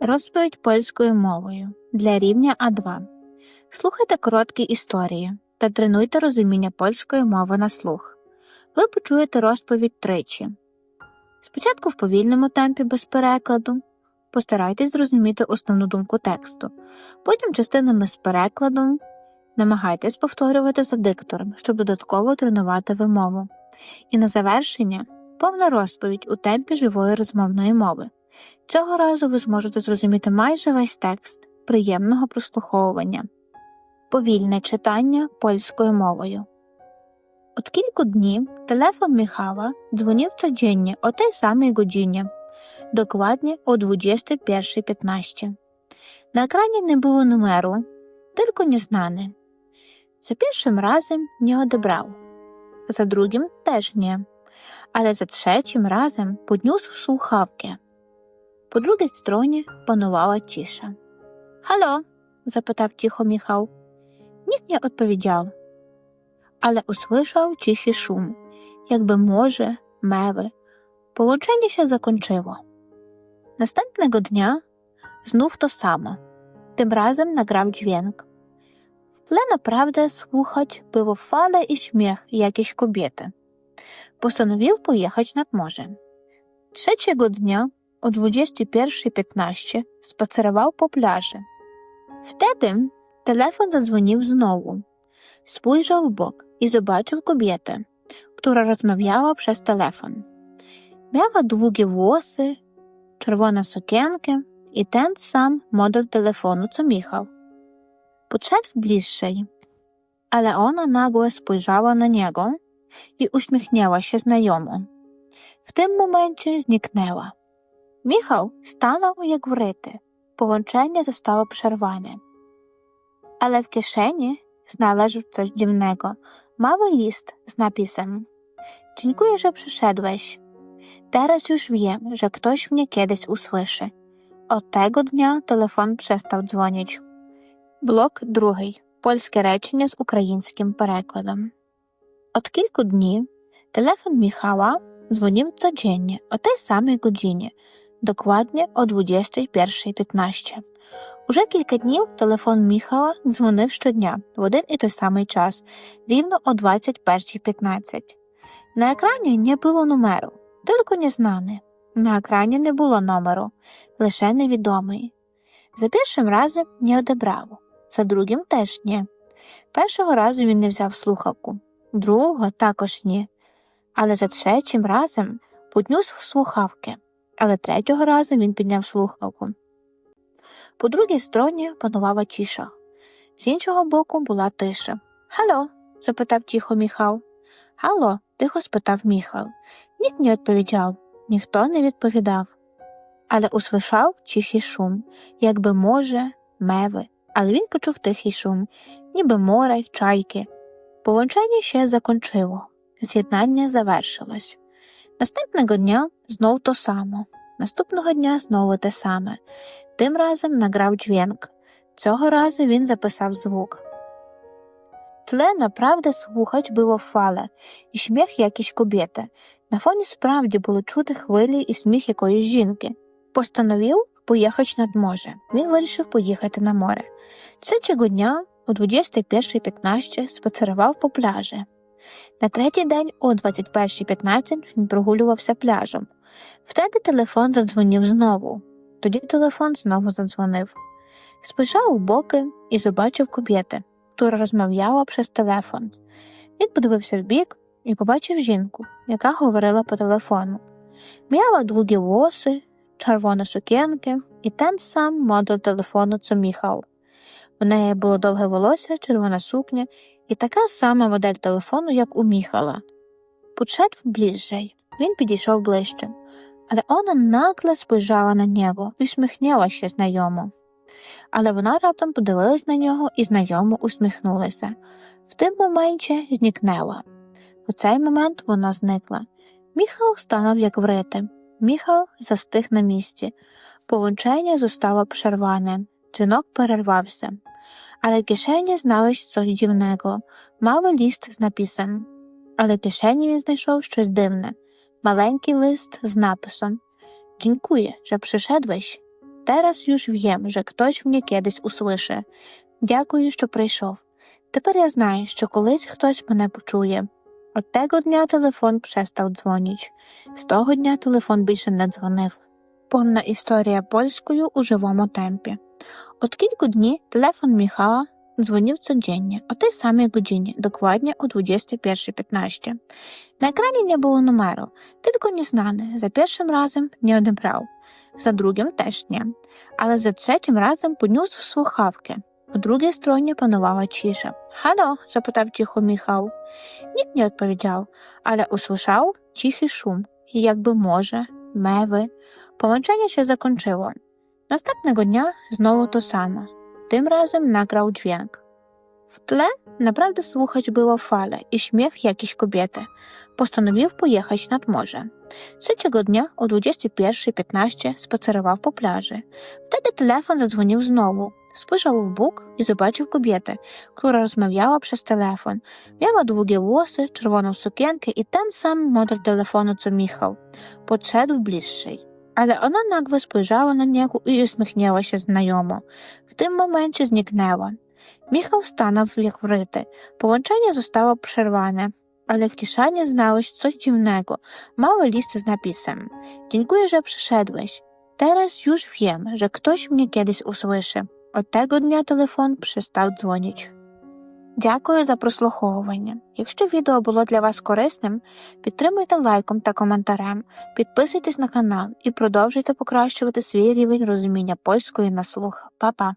Розповідь польською мовою для рівня А2. Слухайте короткі історії та тренуйте розуміння польської мови на слух. Ви почуєте розповідь тричі. Спочатку в повільному темпі без перекладу. Постарайтесь зрозуміти основну думку тексту. Потім частинами з перекладом. Намагайтесь повторювати за диктором, щоб додатково тренувати вимову. І на завершення повна розповідь у темпі живої розмовної мови. Цього разу ви зможете зрозуміти майже весь текст приємного прослуховування. Повільне читання польською мовою. Kilku dni telefon Michała dzwonił codziennie o tej samej godzinie, dokładnie o 21.15. Na ekranie nie było numeru, tylko nieznany. Za pierwszym razem nie odebrał, za drugim też nie, ale za trzecim razem podniósł słuchawkę. Po drugiej stronie panowała cisza. Halo? zapytał cicho Michał. Nikt nie odpowiedział, ale usłyszał cichy szum, jakby morze, mewy. Połączenie się zakończyło. Następnego dnia znów to samo. Tym razem nagrał dźwięk. W tle naprawdę słuchać było fale i śmiech jakiejś kobiety. Postanowił pojechać nad morze. Trzeciego dnia o 21.15 spacerował po plaży. Wtedy telefon zadzwonił znowu. Spojrzał w bok i zobaczył kobietę, która rozmawiała przez telefon. Miała długie włosy, czerwoną sukienkę i ten sam model telefonu co Michał. Podszedł bliżej, ale ona nagle spojrzała na niego i uśmiechnęła się znajomo. W tym momencie zniknęła. Michał stanął jak wryty. Połączenie zostało przerwane. Ale w kieszeni znalazł coś dziwnego. Mały list z napisem Dziękuję, że przyszedłeś. Teraz już wiem, że ktoś mnie kiedyś usłyszy. Od tego dnia telefon przestał dzwonić. Blok drugi. Polskie rечення z ukraińskim перекладом. Od kilku dni telefon Michała dzwonił codziennie o tej samej godzinie, dokładnie o 21.15. Уже кілька днів телефон Міхала дзвонив щодня в один і той самий час, рівно о 21.15. На екрані не було номеру, тільки незнаний. На екрані не було номеру, лише невідомий. За першим разом не одебрав, за другим теж ні. Першого разу він не взяв слухавку, другого також ні. Але за третім разом поднюс в слухавки, але третього разу він підняв слухавку. По другій стороні панувала тиша. З іншого боку була тиша. Хало? запитав тихо Міхал. Хало? тихо спитав Міхал. Ніхто не відповідав, ніхто не відповідав. Але услышав тихий шум, якби може, меви, але він почув тихий шум, ніби море, чайки. Поłączenie ще закончило. З'єднання завершилось. Наступного дня знов то само. Наступного дня знову те саме. Тим разом награв дзвінк. Цього разу він записав звук. Тле направде слухач було фале і сміх якісь кобєти. На фоні справді було чути хвилі і сміх якоїсь жінки. Постановив поїхати над море. Він вирішив поїхати на море. Третього дня о 21.15 спацерував по пляжі. На третій день о 21.15 він прогулювався пляжем. Втеді телефон задзвонив знову. Тоді телефон знову задзвонив. Спojrzał у боки і побачив кобєти, яка розмовляла через телефон. Він подивився вбік і побачив жінку, яка говорила по телефону. М'яла довгі волоси, червоні сукенки і ten сам модель телефону, це Міхал. У неї було довге волосся, червона сукня і така сама модель телефону, як у Міхала. Подшedł bliżej. Він підійшов ближче, але вона нагло спojrzała на нього і усміхнула ще знайомо. Але вона раптом подивилась на нього і знайомо усміхнулася. В тим моменті зникнела. У цей момент вона зникла. Міхал станув як врити. Міхал застиг на місці. Поłączenie zostało przerwane. Дзвінок перервався. Кишені зналось щось дивного. Мав ліст з написом. Але в кишені він знайшов щось дивне. Маленький лист з написом Дякую, що пришедłeś. Teraz już wiem, że хтось mnie kiedyś usłyszy. Дякую, що прийшов. Тепер я знаю, що колись хтось мене почує. От tego дня телефон перестав дзвонити. З того дня телефон більше не дзвонив. Повна історія польською у живому темпі. Od kilku dni telefon Michała dzwonił codziennie o tej samej godzinie, dokładnie o 21.15. Na ekranie nie było numeru, tylko nieznany. Za pierwszym razem nie odebrał, za drugim też nie, ale za trzecim razem podniósł słuchawkę. Po drugiej stronie panowała cisza. Halo? zapytał cicho Michał. Nikt nie odpowiedział, ale usłyszał cichy szum i jakby morze, mewy. Połączenie się zakończyło. Następnego dnia znowu to samo. Tym razem nagrał dźwięk. W tle naprawdę słuchać było fale i śmiech jakiejś kobiety. Postanowił pojechać nad morze. Trzeciego dnia o 21.15 spacerował po plaży. Wtedy telefon zadzwonił znowu. Spojrzał w bok i zobaczył kobietę, która rozmawiała przez telefon. Miała długie włosy, czerwoną sukienkę i ten sam model telefonu co Michał. Podszedł bliższej ale ona nagle spojrzała na niego i uśmiechnęła się znajomo. W tym momencie zniknęła. Michał stanął jak wryty. Połączenie zostało przerwane, ale w kieszeni znałeś coś dziwnego. Mały list z napisem. Dziękuję, że przyszedłeś. Teraz już wiem, że ktoś mnie kiedyś usłyszy. Od tego dnia telefon przestał dzwonić. Дякую за прослуховування. Якщо відео було для вас корисним, підтримуйте лайком та коментарем, підписуйтесь на канал і продовжуйте покращувати свій рівень розуміння польської на слух. Па-па!